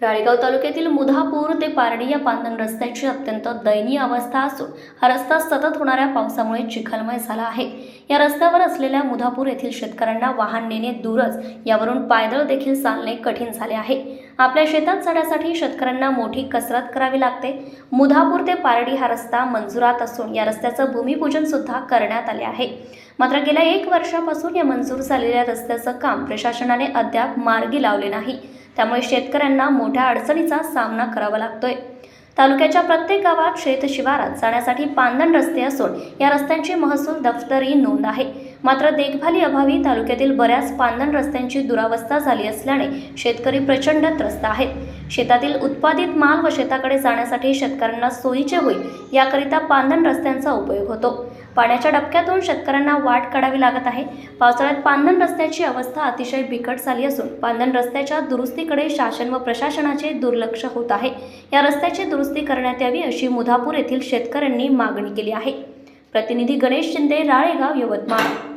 राळेगाव तालुक्यातील मुधापूर ते पारडी या पांदन रस्त्याची अत्यंत दयनीय अवस्था असून हा रस्ता सतत होणाऱ्या पावसामुळे चिखलमय झाला आहे. या रस्त्यावर असलेल्या मुधापूर येथील शेतकऱ्यांना वाहन नेणे दूरच यावरून पायदळ देखील चालणे कठीण झाले आहे. आपल्या शेतात जाण्यासाठी शेतकऱ्यांना मोठी कसरत करावी लागते. मुधापूर ते पारडी हा रस्ता मंजुरात असून या रस्त्याचं भूमिपूजन सुद्धा करण्यात आले आहे. मात्र गेल्या एक वर्षापासून या मंजूर झालेल्या रस्त्याचं काम प्रशासनाने अद्याप मार्गी लावले नाही. त्यामुळे शेतकऱ्यांना मोठ्या अडचणीचा सामना करावा लागतोय. तालुक्याच्या प्रत्येक गावात शेत शिवारात जाण्यासाठी पांदण रस्ते असून या रस्त्यांची महसूल दफ्तरी नोंद आहे. मात्र देखभाली अभावी तालुक्यातील बऱ्याच पांदण रस्त्यांची दुरावस्था झाली असल्याने शेतकरी प्रचंड त्रस्त आहेत. शेतातील उत्पादित माल व शेताकडे जाण्यासाठी शेतकऱ्यांना सोयीचे होईल याकरिता पांदण रस्त्यांचा उपयोग होतो. पाण्याच्या डबक्यातून शेतकऱ्यांना वाट काढावी लागत आहे. पावसाळ्यात पांदण रस्त्याची अवस्था अतिशय बिकट झाली असून पांदण रस्त्याच्या दुरुस्तीकडे शासन व प्रशासनाचे दुर्लक्ष होत आहे. या रस्त्याची दुरुस्ती करण्यात यावी अशी मुधापूर येथील शेतकऱ्यांनी मागणी केली आहे. प्रतिनिधी गणेश शिंदे राळेगाव यवतमाळ.